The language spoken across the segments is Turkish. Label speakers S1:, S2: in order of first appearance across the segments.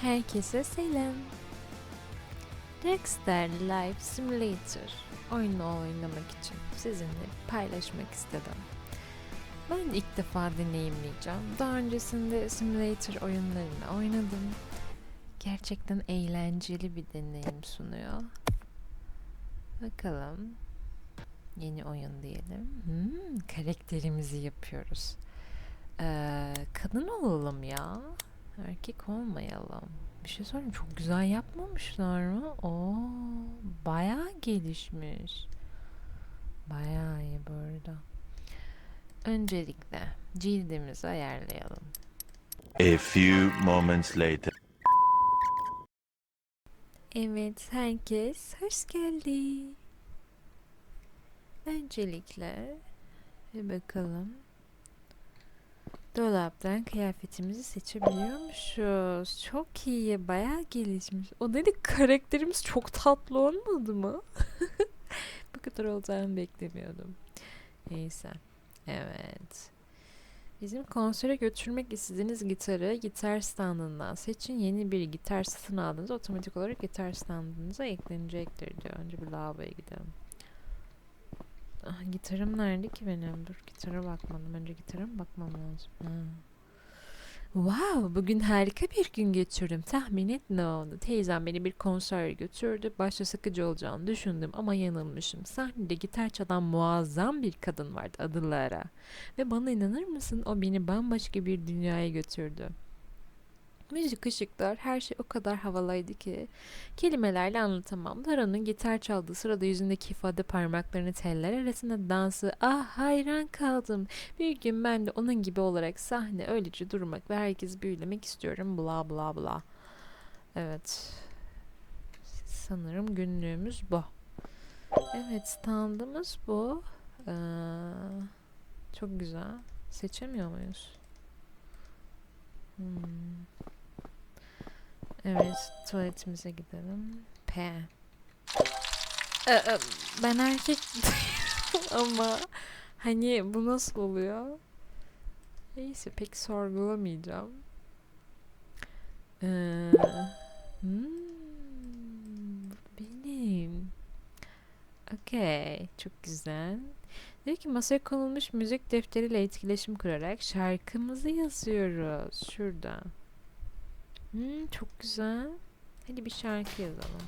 S1: Herkese selam. Dexter Life Simulator oyunu oynamak için sizinle paylaşmak istedim. Ben ilk defa deneyimleyeceğim. Daha öncesinde simulator oyunlarını oynadım. Gerçekten eğlenceli bir deneyim sunuyor. Bakalım. Yeni oyun diyelim. Hmm, karakterimizi yapıyoruz. Ee, kadın olalım ya. Erkek olmayalım. Bir şey söyleyeyim çok güzel yapmamışlar mı? Oo, bayağı gelişmiş. Bayağı iyi burada. Öncelikle cildimizi ayarlayalım.
S2: A few moments later.
S1: Evet, herkes hoş geldi. Öncelikle bir bakalım. Dolaptan kıyafetimizi seçebiliyormuşuz. Çok iyi, bayağı gelişmiş. O dedi karakterimiz çok tatlı olmadı mı? Bu kadar olacağını beklemiyordum. Neyse. Evet. Bizim konsere götürmek istediğiniz gitarı gitar standından seçin. Yeni bir gitar satın aldığınızda otomatik olarak gitar standınıza eklenecektir diyor. Önce bir lavaboya gidelim. Ah, gitarım nerede ki benim? Dur gitara bakmadım. Önce gitara mı bakmam lazım? Ha. Wow, bugün harika bir gün geçirdim. Tahmin et ne oldu? Teyzem beni bir konsere götürdü. Başta sıkıcı olacağını düşündüm ama yanılmışım. Sahnede gitar çalan muazzam bir kadın vardı adı Lara. Ve bana inanır mısın o beni bambaşka bir dünyaya götürdü. Müzik, ışıklar, her şey o kadar havalıydı ki kelimelerle anlatamam. Lara'nın gitar çaldığı sırada yüzündeki ifade parmaklarını teller arasında dansı ah hayran kaldım. Bir gün ben de onun gibi olarak sahne öylece durmak ve herkesi büyülemek istiyorum bla bla bla. Evet. Sanırım günlüğümüz bu. Evet standımız bu. Ee, çok güzel. Seçemiyor muyuz? Hmm. Evet, tuvaletimize gidelim. P. Ee, e, ben erkek ama hani bu nasıl oluyor? Neyse pek sorgulamayacağım. Ee, hmm, benim. Okey, çok güzel. Diyor ki masaya konulmuş müzik defteriyle etkileşim kurarak şarkımızı yazıyoruz. Şurada. Hmm, çok güzel. Hadi bir şarkı yazalım.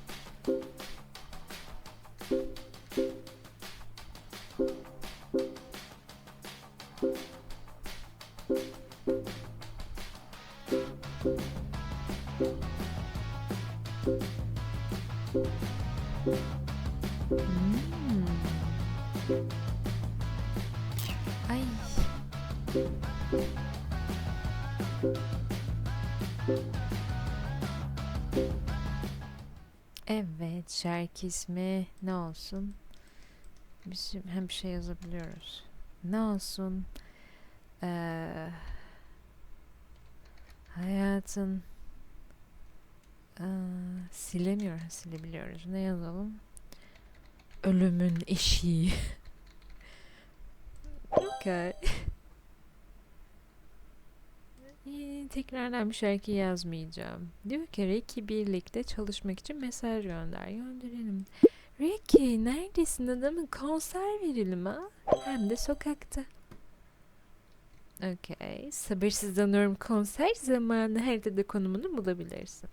S1: Hmm. Ay. Evet, şarkı ismi ne olsun? Biz hem bir şey yazabiliyoruz. Ne olsun? Ee, hayatın ee, silemiyor, silebiliyoruz. Ne yazalım? Ölümün eşiği. okay. İyi, tekrardan bir şarkı yazmayacağım. Diyor ki Ricky birlikte çalışmak için mesaj gönder. Gönderelim. Ricky neredesin adamın konser verelim ha? Hem de sokakta. Okey. Sabırsızlanıyorum konser zamanı haritada konumunu bulabilirsin.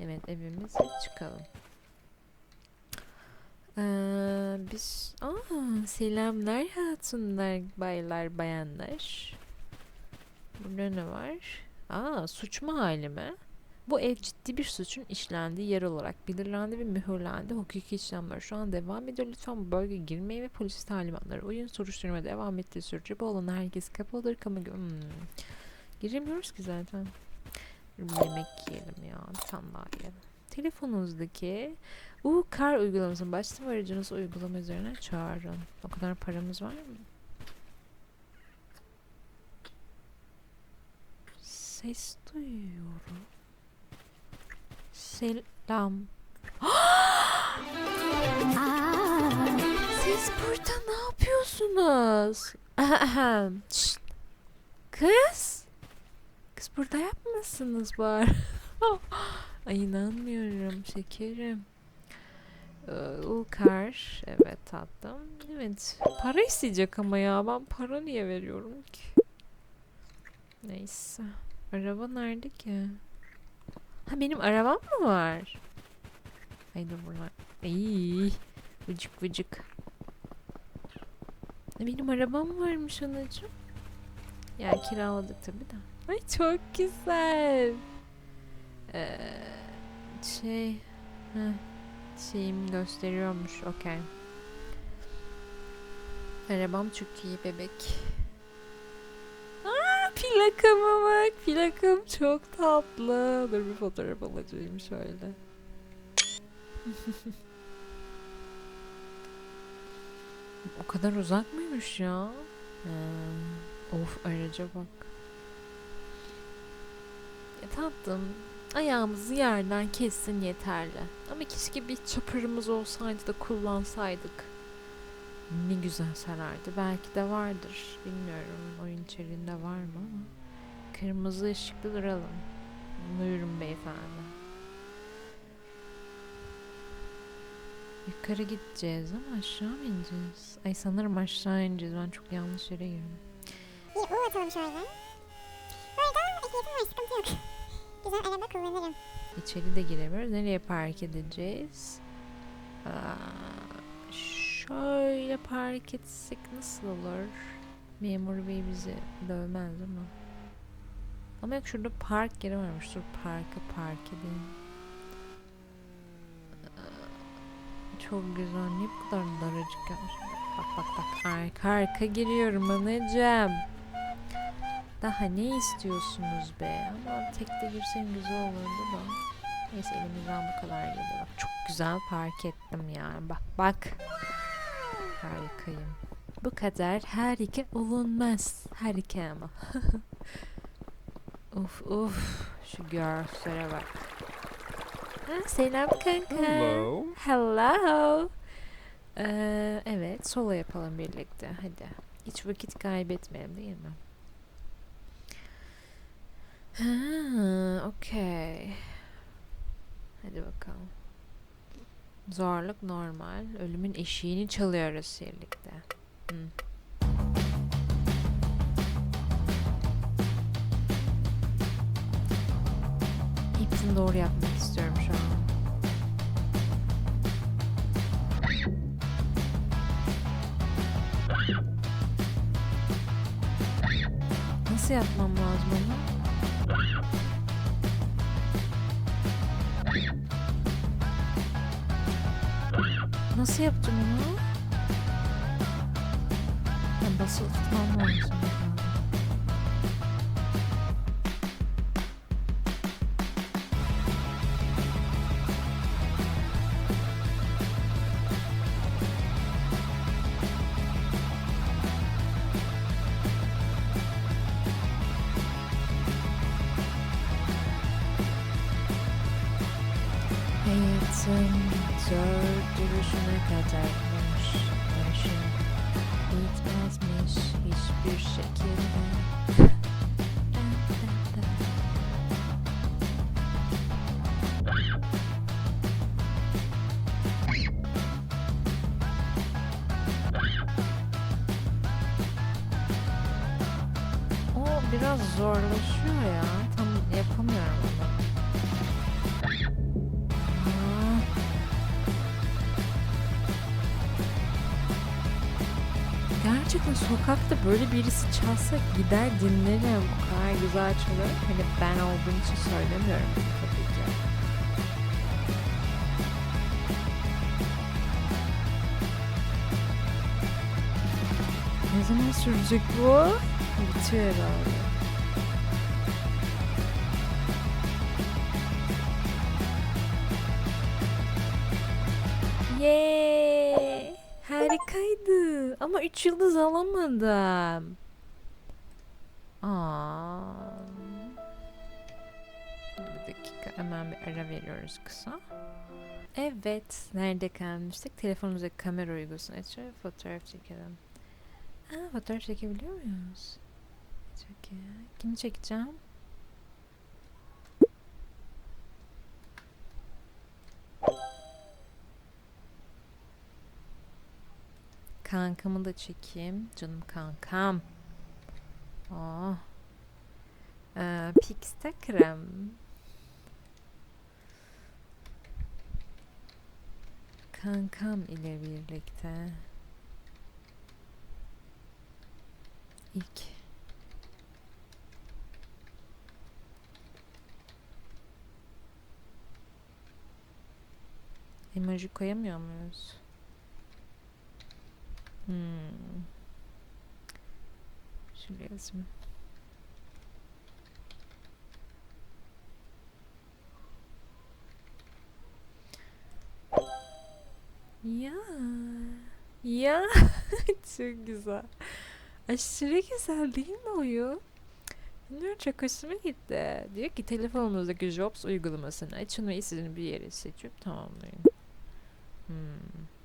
S1: Evet evimize çıkalım. Ee, biz... Aa, selamlar hatunlar, baylar, bayanlar. Burada ne var? Aa, suç mahalli mi? Bu ev ciddi bir suçun işlendiği yer olarak belirlendi ve mühürlendi. Hukuki işlemler şu an devam ediyor. Lütfen bu bölgeye girmeyin ve polis talimatları uyun. Soruşturma devam ettiği sürece bu alana herkes kapalıdır. Kamu hmm. Giremiyoruz ki zaten. Yemek yiyelim ya. Bir tane daha yiyelim. Telefonunuzdaki U kar uygulamasını başlatın ve aracınızı uygulama üzerine çağırın. O kadar paramız var mı? Ses duyuyorum. Selam. Siz burada ne yapıyorsunuz? Şşt. Kız? Kız burada yapmasınız var. Ay inanmıyorum şekerim. Ee, Ulkar. Evet tatlım. Evet. Para isteyecek ama ya. Ben para niye veriyorum ki? Neyse. Araba nerede ki? Ha benim arabam mı var? Ay dur bunlar. Ay, vıcık vıcık. E, Benim arabam varmış anacığım. Ya kiraladık tabii de. Ay çok güzel. Ee, şey, heh, şeyim gösteriyormuş. Okey. Arabam çok iyi bebek. Plakama bak. Plakam çok tatlı. Dur bir fotoğraf alacağım şöyle. o kadar uzak mıymış ya? Hmm, Of araca bak. Ya tatlım. Ayağımızı yerden kessin yeterli. Ama keşke bir çapırımız olsaydı da kullansaydık. Ne güzel sarardı. Belki de vardır. Bilmiyorum oyun içeriğinde var mı ama. Kırmızı ışıklı duralım. Buyurun beyefendi. Yukarı gideceğiz ama aşağı mı ineceğiz? Ay sanırım aşağı ineceğiz. Ben çok yanlış yere girdim.
S3: Bir U atalım şöyle. Burada ehliyetim var sıkıntı yok. Güzel araba kullanırım.
S1: İçeri de giremiyoruz. Nereye park edeceğiz? Aa, şöyle park etsek nasıl olur? Memur bey bizi dövmez ama. Ama yok şurada park yeri varmış. Dur parka park edeyim. Aa, Çok güzel. Niye bu kadar daracık yapmış? Bak bak bak. Arka arka giriyorum anacığım. Daha ne istiyorsunuz be? Ama tek de girsem güzel olurdu da. Neyse elimizden bu kadar geliyor. Bak, çok güzel park ettim yani. Bak bak. Harikayım. Bu kadar harika olunmaz. Harika ama. uf uf. Şu görsele bak. Ha, selam kanka.
S4: Hello.
S1: Hello. Ee, evet sola yapalım birlikte. Hadi. Hiç vakit kaybetmeyelim değil mi? Ha, okey. Hadi bakalım. Zorluk normal. Ölümün eşiğini çalıyoruz birlikte. Hı. Hepsini doğru yapmak istiyorum şu an. Nasıl yapmam lazım onu? Kadarmış Başım bitmezmiş hiçbir şekilde. Biraz zorlaşıyor sokakta böyle birisi çalsa gider dinlerim. O kadar güzel çalıyor. Hani ben olduğum için söylemiyorum tabii ki. Ne zaman sürecek bu? Bitiyor herhalde. Yeee! Harikaydı. Ama 3 yıldız alamadım. Aa. Bir dakika hemen bir ara veriyoruz kısa. Evet. Nerede kalmıştık? Telefonumuzdaki kamera uygusunu açıp fotoğraf çekelim. Aa, fotoğraf çekebiliyor muyuz? Çok iyi. Kimi çekeceğim? Kankamı da çekeyim. Canım kankam. Oh. Ee, Pix'te krem. Kankam ile birlikte. İlk. Emoji koyamıyor muyuz? Hmm. Yazayım. Ya. Ya. Çok güzel. Aşırı güzel değil mi oyun? Bilmiyorum çok hoşuma gitti. Diyor ki telefonunuzdaki Jobs uygulamasını açın ve istediğiniz bir yeri seçip tamamlayın. Hmm.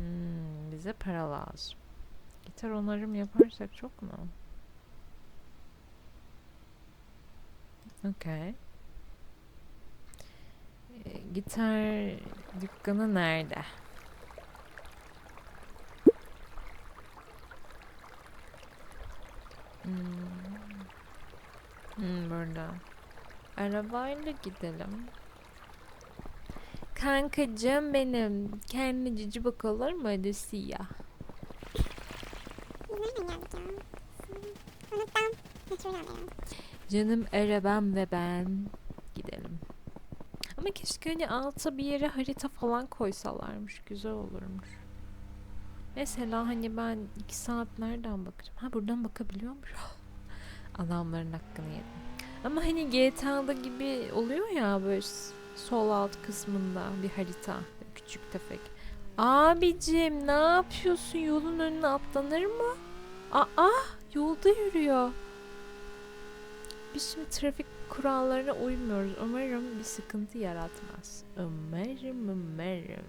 S1: Hmm, bize para lazım. Gitar onarım yaparsak çok mu? Okay. Ee, gitar dükkanı nerede? Hmm. Hmm, burada. Arabayla gidelim. Kankacığım benim. Kendi cici siyah.
S3: Biz nereden geldik ya?
S1: Canım arabam ve ben gidelim. Ama keşke hani alta bir yere harita falan koysalarmış. Güzel olurmuş. Mesela hani ben iki saat nereden bakacağım? Ha buradan bakabiliyormuş. Adamların hakkını yedim. Ama hani GTA'da gibi oluyor ya böyle sol alt kısmında bir harita. Küçük tefek. Abicim ne yapıyorsun? Yolun önüne atlanır mı? Aa yolda yürüyor. Biz şimdi trafik kurallarına uymuyoruz. Umarım bir sıkıntı yaratmaz. Umarım umarım.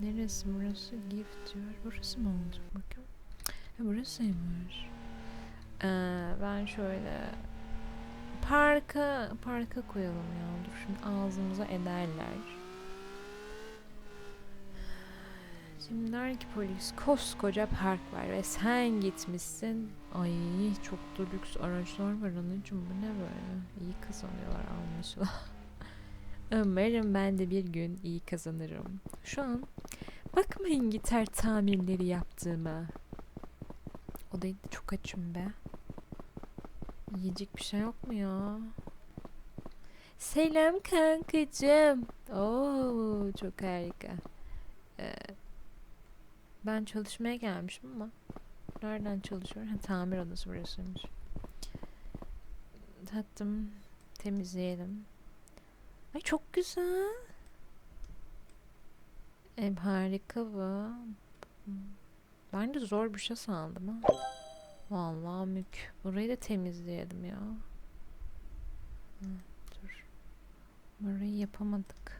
S1: Neresi burası? Gift diyor. Burası mı olacak bakayım. Ha, burasıymış. Ee, ben şöyle parka parka koyalım ya. Dur şimdi ağzımıza ederler. Şimdi der ki polis koskoca park var ve sen gitmişsin. Ay çok da lüks araçlar var anacığım bu ne böyle? İyi kazanıyorlar anlaşılan. Umarım ben de bir gün iyi kazanırım. Şu an bakmayın gitar tamirleri yaptığıma. Odayı da çok açım be. Yiyecek bir şey yok mu ya? Selam kankacığım. Oo çok harika. Ee, ben çalışmaya gelmişim ama nereden çalışıyor? Ha, tamir odası burasıymış. Tattım. Temizleyelim. Ay çok güzel. Ev harika bu. Ben de zor bir şey sandım ha. Vallahi mük. Burayı da temizleyelim ya. Hı, dur. Burayı yapamadık.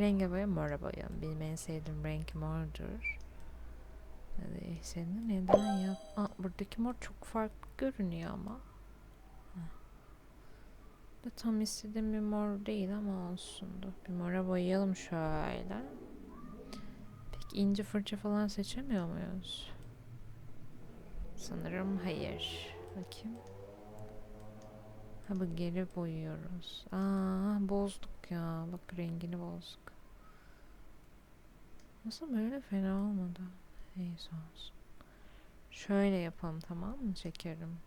S1: Renge boya? Mora boyam. Benim en sevdiğim renk mordur. Hadi senin neden yap? Aa, buradaki mor çok farklı görünüyor ama. Da tam istediğim bir mor değil ama olsun da. Bir mora boyayalım şöyle. Peki ince fırça falan seçemiyor muyuz? Sanırım hayır. Bakayım. Ha bu geri boyuyoruz. Aa bozduk ya. Bak rengini bozduk. Nasıl böyle fena olmadı. Neyse olsun. Şöyle yapalım tamam mı şekerim?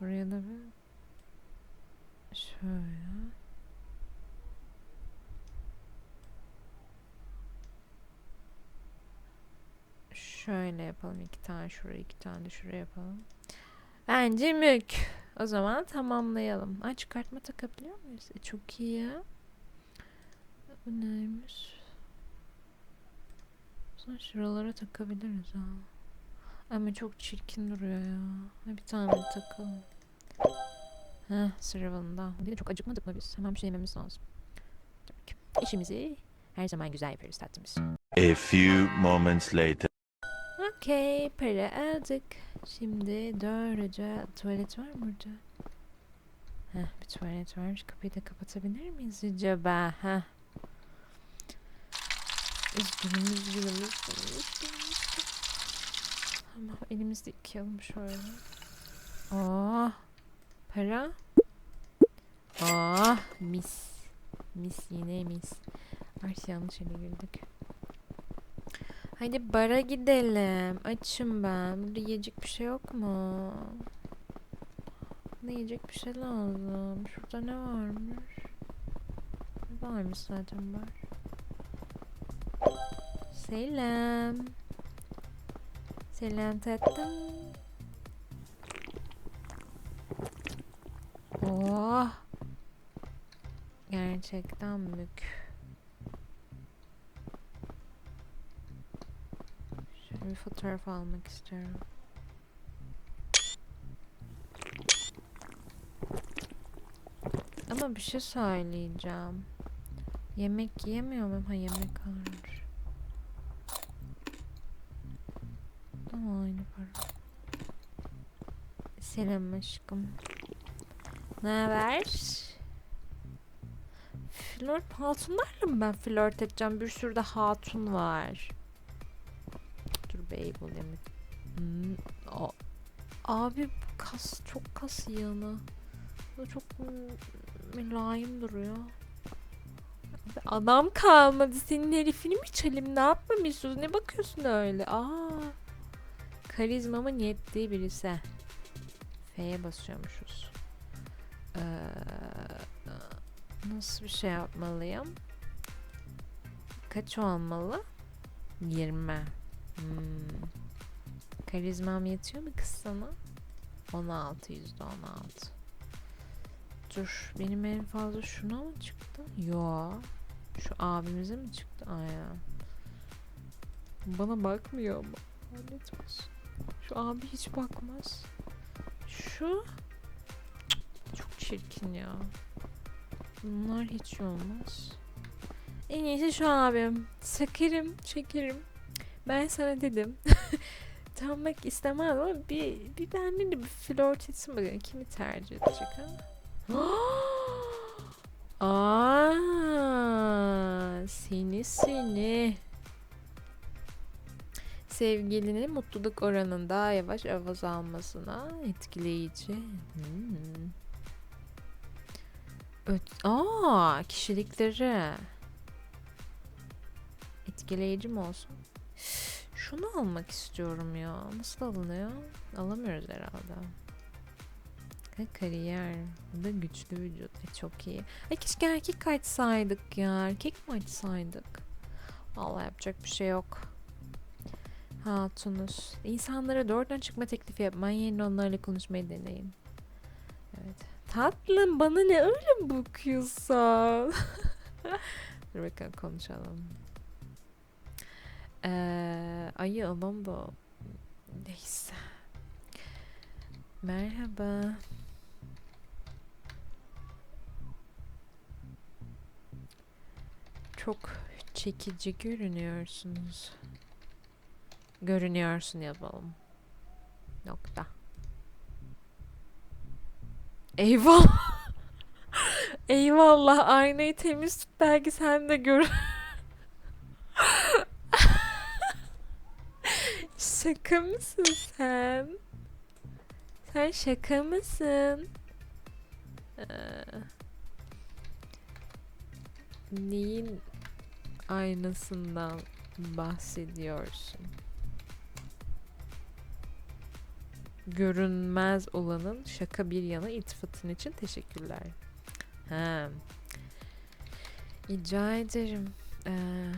S1: Buraya da bir şöyle. Şöyle yapalım iki tane şuraya iki tane de şuraya yapalım. Bence mük. O zaman tamamlayalım. Ay çıkartma takabiliyor muyuz? E, çok iyi ya. Bu neymiş? Aslında şuralara takabiliriz ha. Ama çok çirkin duruyor ya. Bir tane takalım. Heh sıravalında. Bir de çok acıkmadık mı biz? Hemen bir şey yememiz lazım. İşimizi her zaman güzel yaparız tatlımız.
S2: A few moments later.
S1: Okey para aldık. Şimdi doğruca tuvalet var burada? Heh bir tuvalet var. Şu kapıyı da kapatabilir miyiz acaba? Heh. Üzgünüm üzgünüm üzgünüm üzgünüm. üzgünüm. Tamam elimizde yıkayalım şöyle. Oh para. Oh mis. Mis yine mis. Ay yanlış yere girdik. Hadi bara gidelim. Açım ben. Burada yiyecek bir şey yok mu? Ne yiyecek bir şey lazım. Şurada ne varmış? Varmış zaten var. Selam. Selam tatlım. Oh. Gerçekten mük. Bir fotoğraf almak istiyorum. Ama bir şey söyleyeceğim. Yemek yiyemiyor muyum? Ha yemek var. Ama aynı para. Selam aşkım. Ne haber? Flört hatunlarla mı ben flört edeceğim? Bir sürü de hatun var. Bey bulayım. Hmm, a- abi kas çok kas yığını. Bu çok mülayim duruyor. Abi adam kalmadı. Senin herifini mi çalayım? Ne yapmamı istiyorsun? Ne bakıyorsun öyle? Aa. Karizmamın yettiği birisi. F'ye basıyormuşuz. Ee, nasıl bir şey yapmalıyım? Kaç olmalı? 20. Hmm. Karizmam yetiyor mu kız sana? 16 yüzde 16. Dur benim en fazla şuna mı çıktı? Yo. Şu abimize mi çıktı? Aynen. Bana bakmıyor ama. Olsun. Şu abi hiç bakmaz. Şu çok çirkin ya. Bunlar hiç olmaz. En iyisi şu abim. Sakarım, çekerim. Ben sana dedim. Tanımak istemem ama bir, bir benimle bir flört etsin bakalım. Kimi tercih edecek ha? Aa, seni seni. Sevgilinin mutluluk oranının daha yavaş avaz almasına etkileyici. Hmm. Öt Aa, kişilikleri. Etkileyici mi olsun? Şunu almak istiyorum ya. Nasıl alınıyor? Alamıyoruz herhalde. Ha, kariyer. Bu da güçlü vücut. E, çok iyi. Ay keşke erkek açsaydık ya. Erkek mi açsaydık? Vallahi yapacak bir şey yok. Hatunuz. İnsanlara doğrudan çıkma teklifi yapmayın. Yerine onlarla konuşmayı deneyin. Evet. Tatlım bana ne öyle bakıyorsun? Dur bakalım konuşalım. Ee, ayı alan da neyse. Merhaba. Çok çekici görünüyorsunuz. Görünüyorsun yapalım. Nokta. Eyvallah. Eyvallah. Aynayı temiz tut belki sen de gör. Şaka mısın sen? Sen şaka mısın? Ee, neyin aynasından bahsediyorsun? Görünmez olanın şaka bir yana iltifatın için teşekkürler. Ha. Rica ederim. Ee,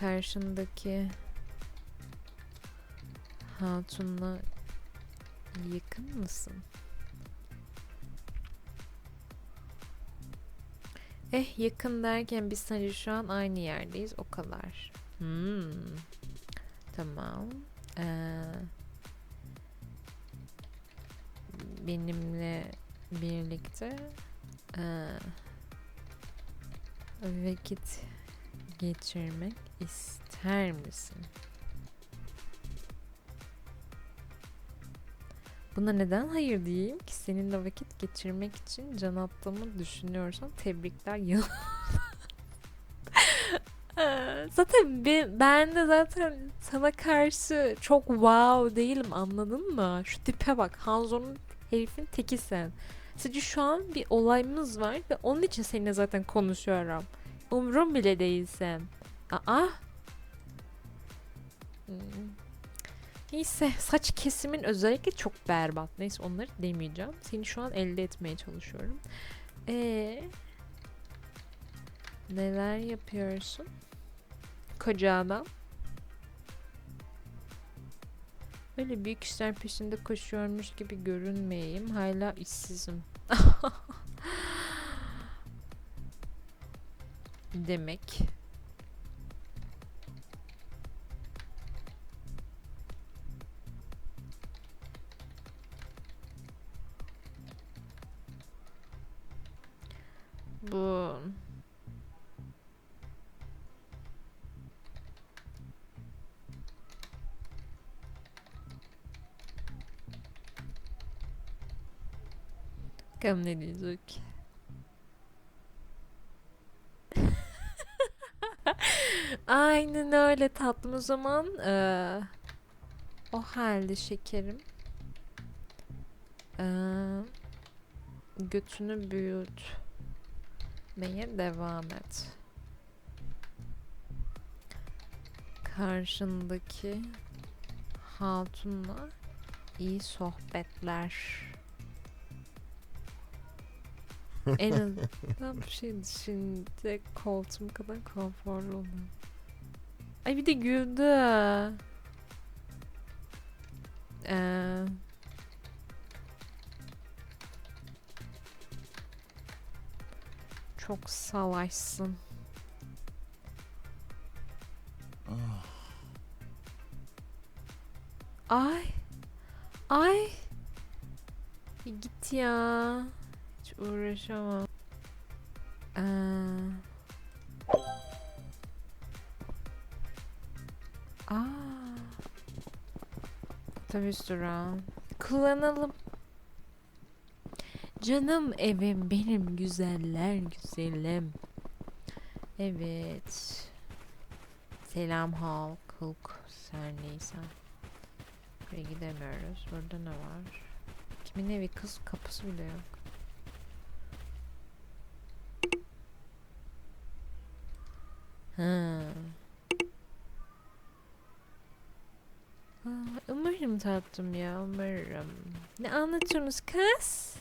S1: karşındaki hatunla yakın mısın? Eh yakın derken biz sadece şu an aynı yerdeyiz o kadar. Hmm. Tamam. Ee, benimle birlikte ee, vakit geçirmek ister misin? Buna neden hayır diyeyim ki seninle vakit geçirmek için can attığımı düşünüyorsan tebrikler. Ee, zaten ben, de zaten sana karşı çok wow değilim anladın mı? Şu tipe bak Hanzo'nun herifin teki sen. Sadece şu an bir olayımız var ve onun için seninle zaten konuşuyorum. Umrum bile değilsen. Aa. Hmm. Neyse saç kesimin özellikle çok berbat. Neyse onları demeyeceğim. Seni şu an elde etmeye çalışıyorum. Ee, neler yapıyorsun? Koca adam. Öyle büyük işler peşinde koşuyormuş gibi görünmeyeyim. Hala işsizim. Demek. Bakalım ne diyecek. Aynen öyle tatlım o zaman. eee, o halde şekerim. Eee, götünü büyütmeye devam et. Karşındaki hatunla iyi sohbetler. En azından bir şey düşünce koltuğum kadar konforlu oluyor. Ay bir de güldü. Ee, çok savaşsın. Ay. Ay. Bir git ya. Uğraşamam. Ee, aa. Otobüs durağı. Kullanalım. Canım evim benim güzeller güzelim. Evet. Selam halk. Hulk. Sen neysen. Buraya gidemiyoruz. Burada ne var? Kimin evi kız kapısı bile yok. Ha. Aa, umarım tatlım ya umarım. Ne anlatıyorsunuz kız?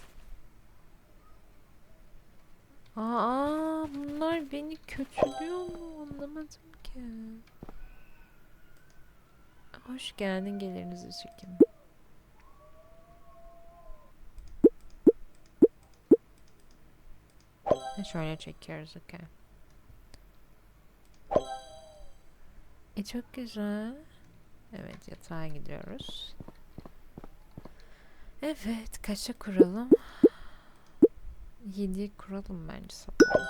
S1: Aa bunlar beni kötülüyor mu anlamadım ki. Hoş geldin gelirinizi çekin. Ha, Şöyle çekiyoruz okey. E çok güzel. Evet yatağa gidiyoruz. Evet kaça kuralım? 7'ye kuralım bence sabah.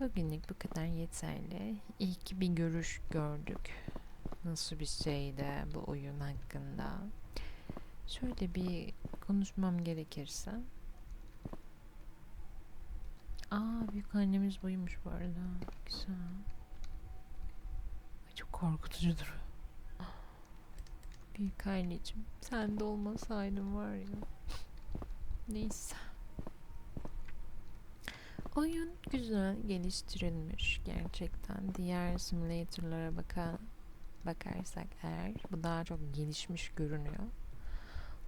S1: Bugünlük bu kadar yeterli. İyi ki bir görüş gördük. Nasıl bir şeydi bu oyun hakkında. Şöyle bir konuşmam gerekirse. Aa büyük annemiz buymuş bu arada. Güzel. Ay, çok korkutucu duruyor. Büyük anneciğim sen de olmasaydın var ya. Neyse. Oyun güzel geliştirilmiş gerçekten. Diğer simülatörlere baka, bakarsak eğer bu daha çok gelişmiş görünüyor.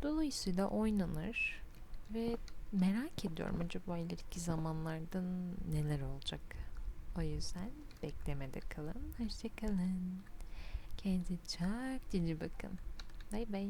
S1: Dolayısıyla oynanır ve merak ediyorum acaba ileriki zamanlarda neler olacak. O yüzden beklemede kalın. Hoşçakalın. Kendinize çok cici bakın. Bay bay.